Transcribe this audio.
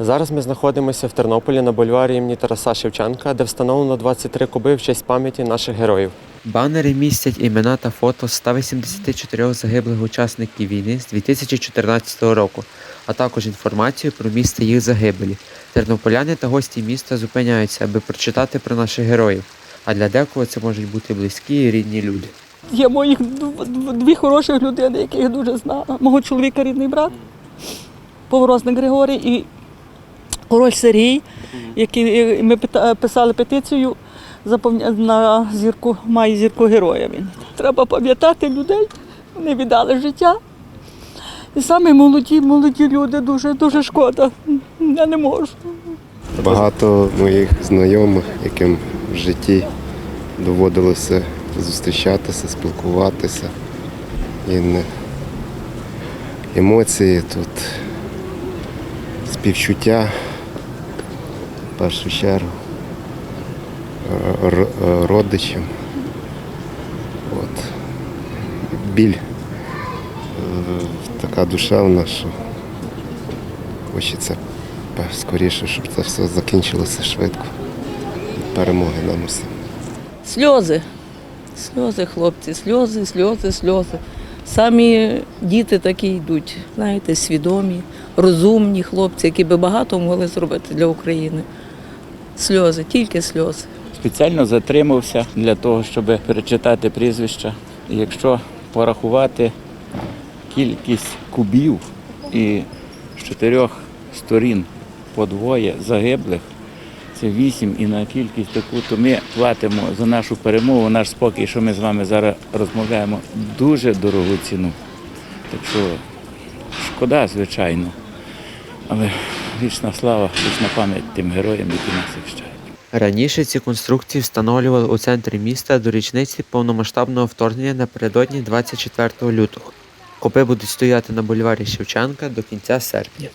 Зараз ми знаходимося в Тернополі на бульварі імені Тараса Шевченка, де встановлено 23 куби в честь пам'яті наших героїв. Банери містять імена та фото 184 загиблих учасників війни з 2014 року, а також інформацію про місце їх загибелі. Тернополяни та гості міста зупиняються, аби прочитати про наших героїв. А для декого це можуть бути близькі і рідні люди. Є моїх дв- дв- дві хороших людини, яких я дуже знаю. Мого чоловіка рідний брат, Поворозник Григорій і король Сергій, який ми писали петицію на зірку, має зірку героя. Він. Треба пам'ятати людей, вони віддали життя. І саме молоді, молоді люди, дуже, дуже шкода. Я не можу. Багато моїх знайомих, яким в житті доводилося зустрічатися, спілкуватися. І емоції тут, співчуття першу чергу р- родичам. От. Біль е, така душевна, що хочеться скоріше, щоб це все закінчилося швидко. Перемоги нам усім. Сльози. Сльози, хлопці, сльози, сльози, сльози. Самі діти такі йдуть, знаєте, свідомі, розумні хлопці, які би багато могли зробити для України. Сльози, тільки сльози. Спеціально затримався для того, щоб перечитати прізвища. Якщо порахувати кількість кубів і з чотирьох сторін по двоє загиблих, це вісім і на кількість таку, то ми платимо за нашу перемогу, наш спокій, що ми з вами зараз розмовляємо, дуже дорогу ціну. Так що шкода, звичайно. Але вічна слава, вічна пам'ять тим героям, які нас захищають. Раніше ці конструкції встановлювали у центрі міста до річниці повномасштабного вторгнення напередодні 24 лютого. Копи будуть стояти на бульварі Шевченка до кінця серпня.